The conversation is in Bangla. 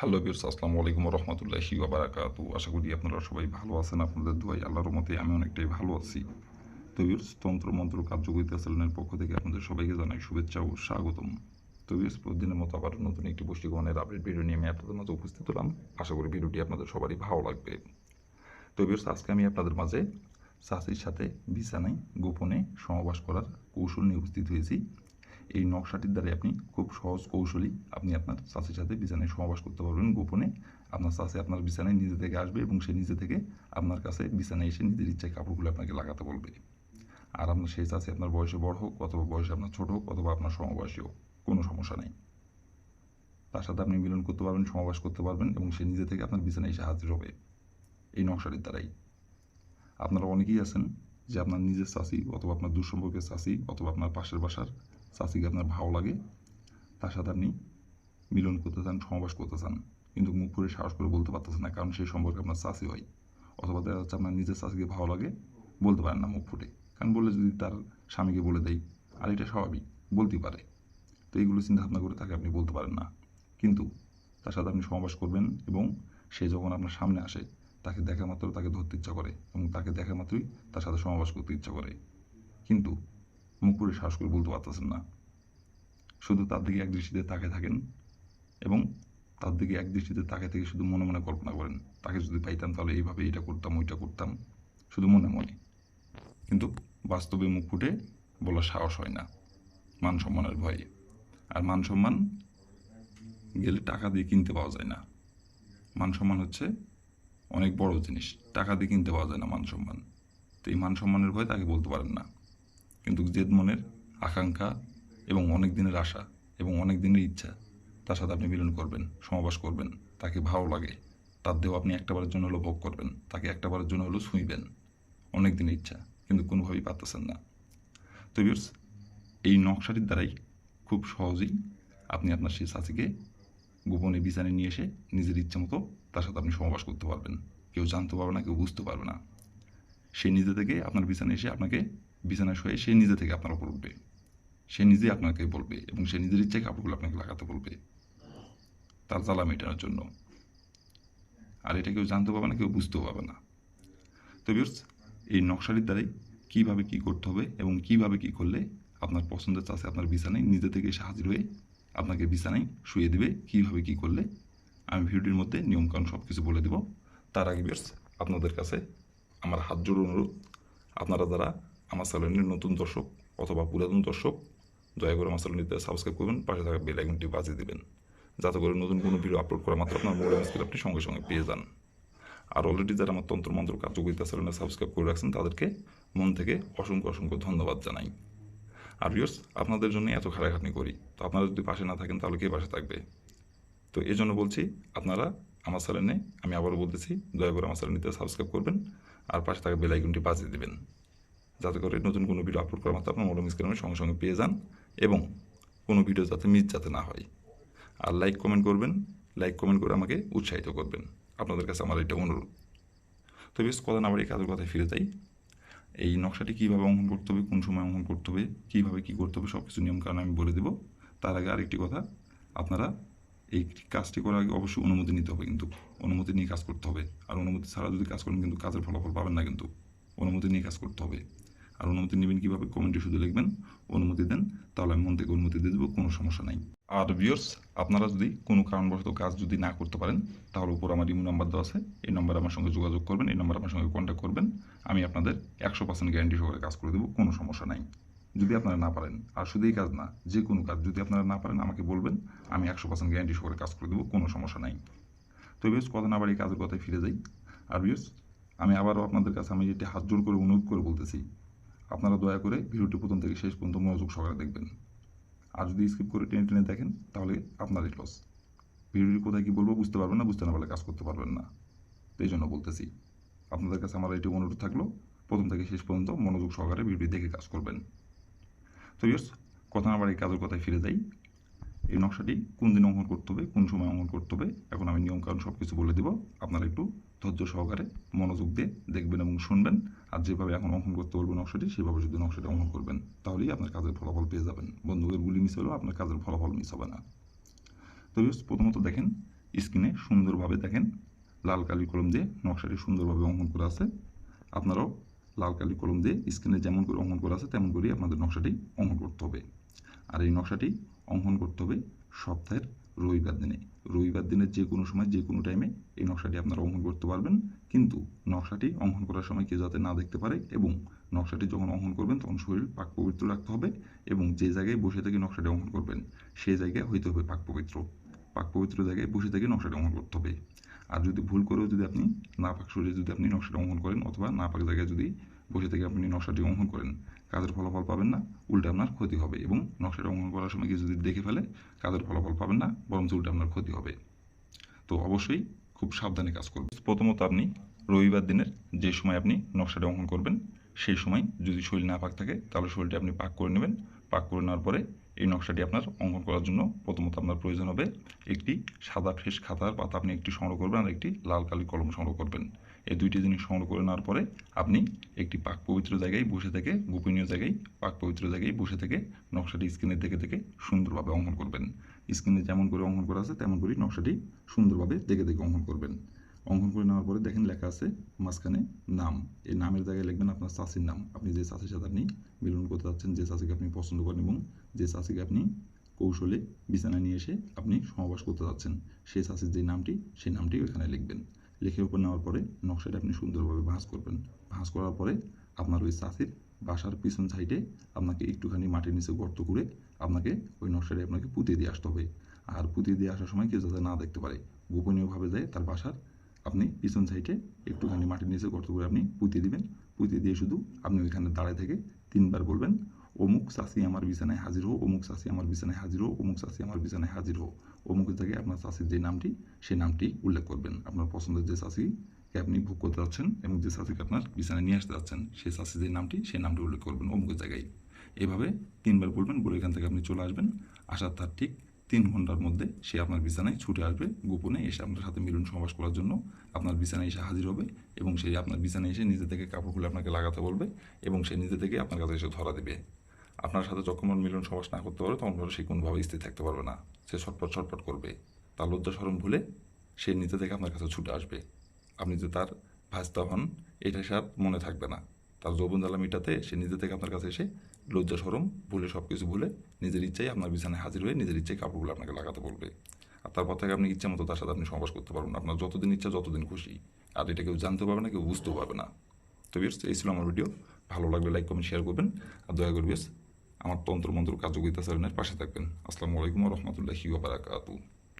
হ্যালো বিরস আসসালামু আলাইকুম রহমতুল্লাহি বারাকাতু আশা করি আপনারা সবাই ভালো আছেন, আপনাদের দোয়াই আল্লাহর মতে আমি অনেকটাই ভালো আছি। তো বিরস তন্ত্র মন্ত্র কার্যকরিতা চ্যানেলের পক্ষ থেকে আপনাদের সবাইকে জানাই শুভেচ্ছা ও স্বাগতম। তো বিরস প্রতিদিনের মতো আবার নতুন একটি পুষ্টিকরণের আপডেট ভিডিও নিয়ে আমি আপনাদের মাঝে উপস্থিত হলাম। আশা করি ভিডিওটি আপনাদের সবারই ভালো লাগবে। তো বিরস আজকে আমি আপনাদের মাঝে চাষির সাথে বিছানায় গোপনে সমাবাস করার কৌশল নিয়ে উপস্থিত হয়েছি। এই নকশাটির দ্বারা আপনি খুব সহজ কৌশলী আপনি আপনার চাষির সাথে বিছানায় সমাবাস করতে পারবেন গোপনে। আপনার চাষি আপনার বিছানায় নিজে থেকে আসবে এবং সে নিজে থেকে আপনার কাছে বিছানায় এসে নিজের ইচ্ছায় কাপড়গুলো আপনাকে লাগাতে বলবে। আর আপনার সেই চাষি আপনার বয়সে বড় হোক অথবা বয়সে আপনার ছোট হোক অথবা আপনার সমবয়সী হোক, কোনো সমস্যা নেই। তার সাথে আপনি মিলন করতে পারবেন সমাবাস করতে পারবেন এবং সে নিজে থেকে আপনার বিছানায় এসে হাজির হবে। এই নকশাটির দ্বারাই। আপনারা অনেকেই আছেন যে আপনার নিজের চাষি অথবা আপনার দুঃসম্পর্কের চাষি অথবা আপনার পাশের বাসার চাষিকে আপনার ভালো লাগে, তার সাথে আপনি মিলন করতে চান সমাবাস করতে চান, কিন্তু মুখ করে সাহস করে বলতে পারতেছেন না, কারণ সেই সম্পর্কে আপনার চাষি হয়। অথবা দেখা যাচ্ছে আপনার নিজের চাষিকে ভালো লাগে, বলতে পারেন না মুখ ফুটে কারণ বললে যদি তার স্বামীকে বলে দেয় আর এটা স্বাভাবিক, বলতেই পারে। তো এইগুলো চিন্তা ভাবনা করে তাকে আপনি বলতে পারেন না। কিন্তু তার সাথে আপনি সমাবাস করবেন এবং সে যখন আপনার সামনে আসে, তাকে দেখা মাত্র তাকে ধরতে ইচ্ছা করে এবং তাকে দেখা মাত্রই তার সাথে সমাবাস করতে ইচ্ছা করে। কিন্তু মুখ করে সাহস করে বলতে পারতেছেন না। শুধু তার দিকে এক দৃষ্টিতে তাকে থাকেন এবং তার দিকে এক দৃষ্টিতে তাকে থেকে শুধু মনে মনে কল্পনা করেন, তাকে যদি পাইতাম তাহলে এইভাবে এটা করতাম, ওইটা করতাম, শুধু মনে মনে। কিন্তু বাস্তবে মুখ ফুটে বলার সাহস হয় না, মান সম্মানের ভয়ে। আর মান সম্মান গেলে টাকা দিয়ে কিনতে পাওয়া যায় না। মান সম্মান হচ্ছে অনেক বড় জিনিস, টাকা দিয়ে কিনতে পাওয়া যায় না মান সম্মান। তো এই মান সম্মানের ভয় তাকে বলতে পারেন না। কিন্তু জেদ মনের আকাঙ্ক্ষা এবং অনেক দিনের আশা এবং অনেক দিনের ইচ্ছা, তার সাথে আপনি মিলন করবেন সমাবাস করবেন। তাকে ভালো লাগে। তার দেহ আপনি একটাবারের জন্য হলো ভোগ করবেন। তাকে একটাবারের জন্য হলো ছুঁইবেন। অনেক দিনের ইচ্ছা, কিন্তু কোনোভাবেই পারতেছেন না। তো ভিউয়ার্স এই নকশাটির দ্বারাই খুব সহজেই আপনি আপনার সেই চাষিকে গোপনে বিছানে নিয়ে এসে নিজের ইচ্ছা মতো তার সাথে আপনি সমাবাস করতে পারবেন। কেউ জানতে পারবে না, কেউ বুঝতে পারবে না। সে নিজে থেকে আপনার বিছানে এসে আপনাকে বিছানায় শুয়ে সে নিজে থেকে আপনার উপর উঠবে। সে নিজে আপনাকে বলবে এবং সে নিজের ইচ্ছায় কাপড়গুলো আপনাকে লাগাতে বলবে। তার জ্বালা মেটানোর জন্য। আর এটা কেউ জানতে পারবে না, কেউ বুঝতেও পারবে না। তো বিয়র্স এই নকশাটির দ্বারাই কীভাবে কী করতে হবে এবং কীভাবে কী করলে আপনার পছন্দের চাষে আপনার বিছানায় নিজে থেকে হাজির হয়ে আপনাকে বিছানায় শুয়ে দেবে, কীভাবে কী করলে, আমি ভিডিওটির মধ্যে নিয়মকানুন সব কিছু বলে দেব। তার আগে বিয়ার্স আপনাদের কাছে আমার হাত জোড় অনুরোধ। আপনারা যারা আমার চ্যানেলের নতুন দর্শক অথবা পুরাতন দর্শক, দয়া করে আমার চ্যানেলটিতে সাবস্ক্রাইব করবেন, পাশে থাকা বেল আইকনটি বাজিয়ে দেবেন, যাতে করে নতুন কোনো ভিডিও আপলোড করা মাত্র আপনার মোবাইল স্ক্রিন আপনি সঙ্গে সঙ্গে পেয়ে যান। আর অলরেডি যারা আমার তন্ত্র মন্ত্র কার্যকরিতা চ্যানেলে সাবস্ক্রাইব করে রাখছেন, তাদেরকে মন থেকে অসংখ্য অসংখ্য ধন্যবাদ জানাই। আর ভিউর্স আপনাদের জন্য এত খাটাখাটনি করি। তো আপনারা যদি পাশে না থাকেন, তাহলে কে পাশে থাকবে? তো এই জন্য বলছি, আপনারা আমার চ্যানেলে, আমি আবারও বলতেছি, দয়া করে আমার চ্যানেলটিতে সাবস্ক্রাইব করবেন, আর পাশে থাকা বেল আইকনটি বাজিয়ে দেবেন। যাতে করে নতুন কোনো ভিডিও আপলোড করার মাত্র আপনার মোবাইল স্ক্রিনে সঙ্গে সঙ্গে পেয়ে যান এবং কোনো ভিডিও যাতে মিস যাতে না হয়। আর লাইক কমেন্ট করবেন লাইক কমেন্ট করে আমাকে উৎসাহিত করবেন। আপনাদের কাছে আমার এটা অনুরোধ। তো বেশ কথা না এই কাজের কথায় ফিরে যাই। এই নকশাটি কীভাবে অঙ্কন করতে হবে, কোন সময় অঙ্কন করতে হবে, কীভাবে কী করতে হবে সব কিছু নিয়মকানুন আমি বলে দেবো। তার আগে আরেকটি কথা, আপনারা এই কাজটি করার আগে অবশ্যই অনুমতি নিতে হবে কিন্তু। অনুমতি নিয়ে কাজ করতে হবে। আর অনুমতি ছাড়া যদি কাজ করেন কিন্তু কাজের ফলাফল পাবেন না কিন্তু। অনুমতি নিয়ে কাজ করতে হবে। আর অনুমতি নেবেন কীভাবে? কমেন্টে শুধু লিখবেন, অনুমতি দেন, তাহলে আমি মন থেকে অনুমতি দিয়ে দেবো, কোনো সমস্যা নাই। আর ভিউর্স আপনারা যদি কোনো কারণবশত কাজ যদি না করতে পারেন, তাহলে উপর আমার ইমো নাম্বার দেওয়া আছে। এই নাম্বারে আমার সঙ্গে যোগাযোগ করবেন, এই নাম্বার আমার সঙ্গে কন্ট্যাক্ট করবেন। আমি আপনাদের একশো পার্সেন্ট গ্যারান্টি সহকারে কাজ করে দেবো, কোনো সমস্যা নাই। যদি আপনারা না পারেন, আর শুধু এই কাজ না, যে কোনো কাজ, যদি আপনারা না পারেন, আমাকে বলবেন, আমি একশো পার্সেন্ট গ্যারান্টি সহকারে কাজ করে দেবো, কোনো সমস্যা নাই। তো বিয়স কথা না আবার এই কাজের কথায় ফিরে যাই। আর বিয়স আমি আবারও আপনাদের কাছে আমি এটি হাত জোর করে অনুরোধ করে বলতেছি আপনারা দয়া করে ভিডিওটি প্রথম থেকে শেষ পর্যন্ত মনোযোগ সহকারে দেখবেন। আর যদি স্কিপ করে টেনে টেনে দেখেন, তাহলে আপনারই লস ভিডিওটি কোথায় কী বলব বুঝতে পারবেন না, বুঝতে না পারলে কাজ করতে পারবেন না। তো এই জন্য বলতেছি, আপনাদের কাছে আমার এটি অনুরোধ থাকল, প্রথম থেকে শেষ পর্যন্ত মনোযোগ সহকারে ভিডিওটি দেখে কাজ করবেন। তো ইয়ার্স কথা আবার এই কাজের কথায় ফিরে যাই। এই নকশাটি কোন দিন অঙ্কন করতে হবে, কোন সময় অঙ্কন করতে হবে, এখন আমি নিয়মকানুন সব কিছু বলে দেবো। আপনারা একটু ধৈর্য সহকারে মনোযোগ দিয়ে দেখবেন এবং শুনবেন। আর যেভাবে এখন অঙ্কন করতে বলবেন নকশাটি, সেভাবে যদি নকশাটি অঙ্কন করবেন। তাহলেই আপনার কাজের ফলাফল পেয়ে যাবেন। বন্ধুদের গুলি মিস হলেও আপনার কাজের ফলাফল মিস হবে না। তো প্রথমত দেখেন, স্ক্রিনে সুন্দরভাবে দেখেন, লাল কালি কলম দিয়ে নকশাটি সুন্দরভাবে অঙ্কন করা আছে। আপনারাও লাল কালি কলম দিয়ে স্ক্রিনে যেমন করে অঙ্কন করা আছে, তেমন করেই আপনাদের নকশাটি অঙ্কন করতে হবে। আর এই নকশাটি অঙ্কন করতে হবে সপ্তাহের রবিবার দিনে। রবিবার দিনের যে কোনো সময়, যে কোনো টাইমে এই নকশাটি আপনারা অঙ্কন করতে পারবেন। কিন্তু নকশাটি অঙ্কন করার সময় কেউ যাতে না দেখতে পারে এবং নকশাটি যখন অঙ্কন করবেন, তখন শরীর পাক পবিত্র রাখতে হবে এবং যে জায়গায় বসে থেকে নকশাটি অঙ্কন করবেন, সেই জায়গায় হইতে হবে পাক পবিত্র। পাক পবিত্র জায়গায় বসে থেকে নকশাটি অঙ্কন করতে হবে। আর যদি ভুল করেও যদি আপনি না পাক শরীরে যদি আপনি নকশাটি অঙ্কন করেন অথবা না পাক জায়গায় যদি বসে থেকে আপনি নকশাটি অঙ্কন করেন কাজের ফলাফল পাবেন না, উল্টে আপনার ক্ষতি হবে এবং নকশাটা অঙ্কন করার সময় কেউ যদি দেখে ফেলে, কাজের ফলাফল পাবেন না, বরঞ্চ উল্টে আপনার ক্ষতি হবে। তো অবশ্যই খুব সাবধানে কাজ করবেন। প্রথমত আপনি রবিবার দিনের যে সময় আপনি নকশাটা অঙ্কন করবেন, সেই সময় যদি শরীর না পাক থাকে, তাহলে শরীরটি আপনি পাক করে নেবেন। পাক করে নেওয়ার পরে এই নকশাটি আপনার অঙ্কন করার জন্য প্রথমত আপনার প্রয়োজন হবে একটি সাদা ফ্রেশ খাতার পাতা আপনি একটি সংগ্রহ করবেন আর একটি লাল কালি কলম সংগ্রহ করবেন। এই দুইটি জিনিস সংগ্রহ করে নেওয়ার পরে আপনি একটি পাক পবিত্র জায়গায় বসে থেকে, গোপনীয় জায়গায় পাক পবিত্র জায়গায় বসে থেকে নকশাটি স্ক্রিনে দেখে দেখে সুন্দরভাবে অঙ্কন করবেন। স্ক্রিনে যেমন করে অঙ্কন করা আছে, তেমন করেই নকশাটি সুন্দরভাবে দেখে দেখে অঙ্কন করবেন। অঙ্কন করে নেওয়ার পরে দেখেন লেখা আছে মাঝখানে নাম। এই নামের জায়গায় লিখবেন আপনার চাষির নাম। আপনি যে চাষির সাথে আপনি মিলন করতে যাচ্ছেন, যে চাষিকে আপনি পছন্দ করেন এবং যে চাষিকে আপনি কৌশলে বিছানায় নিয়ে এসে আপনি সমাবাস করতে যাচ্ছেন, সেই চাষির যে নামটি, সেই নামটি ওখানে লিখবেন। লিখে উপর নেওয়ার পরে নকশাটা আপনি সুন্দরভাবে ভাঁজ করবেন। ভাঁজ করার পরে আপনার ওই চাষির বাসার পিছন সাইডে আপনাকে একটুখানি মাটির নিচে গর্ত করে আপনাকে ওই নকশাটি আপনাকে পুঁতে দিয়ে আসতে হবে। আর পুঁতে দিয়ে আসার সময় কেউ যাতে না দেখতে পারে, গোপনীয়ভাবে যায় তার বাসার আপনি পিছন সাইডে একটুখানি মাটির নিচে গর্ত করে আপনি পুঁতে দিবেন। পুঁতে দিয়ে শুধু আপনি ওইখানে দাঁড়ায় থেকে তিনবার বলবেন অমুক চাষি আমার বিছানায় হাজির হো অমুক চাষি আমার বিছানায় হাজির হো অমুক চাষি আমার বিছানায় হাজির হো অমুকের জায়গায় আপনার চাষির যে নামটি, সেই নামটি উল্লেখ করবেন আপনার পছন্দের যে চাষিকে আপনি ভোগ করতে যাচ্ছেন এবং যে চাষিকে আপনার বিছানায় নিয়ে আসতে যাচ্ছেন, সেই চাষির যে নামটি, সেই নামটি উল্লেখ করবেন অমুকের জায়গায়। এভাবে তিনবার বলবেন, বলে এখান থেকে আপনি চলে আসবেন। আসার তার ঠিক তিন ঘণ্টার মধ্যে সে আপনার বিছানায় ছুটে আসবে, গোপনে এসে আপনার সাথে মিলন সমাবেশ করার জন্য আপনার বিছানায় এসে হাজির হবে এবং সেই আপনার বিছানায় এসে নিজে থেকে কাপড় খুলে আপনাকে লাগাতে বলবে এবং সে নিজে থেকে আপনার কাছে এসে ধরা দেবে। আপনার সাথে যখন মিলন সমাবেশ না করতে পারবে, তখন সে কোনোভাবে স্থির থাকতে পারবে না। সে ছটপট ছটপট করবে। তার লজ্জা সরম ভুলে সে নিতে থেকে আপনার কাছে ছুটে আসবে। আপনি যে তার ভাজতা হন, এটা সে মনে থাকবে না। তার যৌবন জ্বালা মিটাতে সে নিজে থেকে আপনার কাছে এসে লজ্জা সরম ভুলে সব কিছু ভুলে নিজের ইচ্ছায় আপনার বিছানায় হাজির হয়ে নিজের ইচ্ছায় কাপড়গুলো আপনাকে লাগাতে বলবে। আর তারপর থেকে আপনি ইচ্ছা মতো তার সাথে আপনি সমাবেশ করতে পারবেন আপনার যতদিন ইচ্ছা যতদিন খুশি। আর এটা কেউ জানতেও পারবে না, কেউ বুঝতেও পারবে না। তো বিয়ার্স এই ছিল আমার ভিডিও ভালো লাগলে লাইক কমেন্ট শেয়ার করবেন। আর দয়া করে বিয়ার্স আমার তন্ত্র মন্ত্র কার্যকরিতা চ্যানেলের পাশে থাকবেন। আসসালামু আলাইকুম রহমতুল্লাহি ওবারাকাতু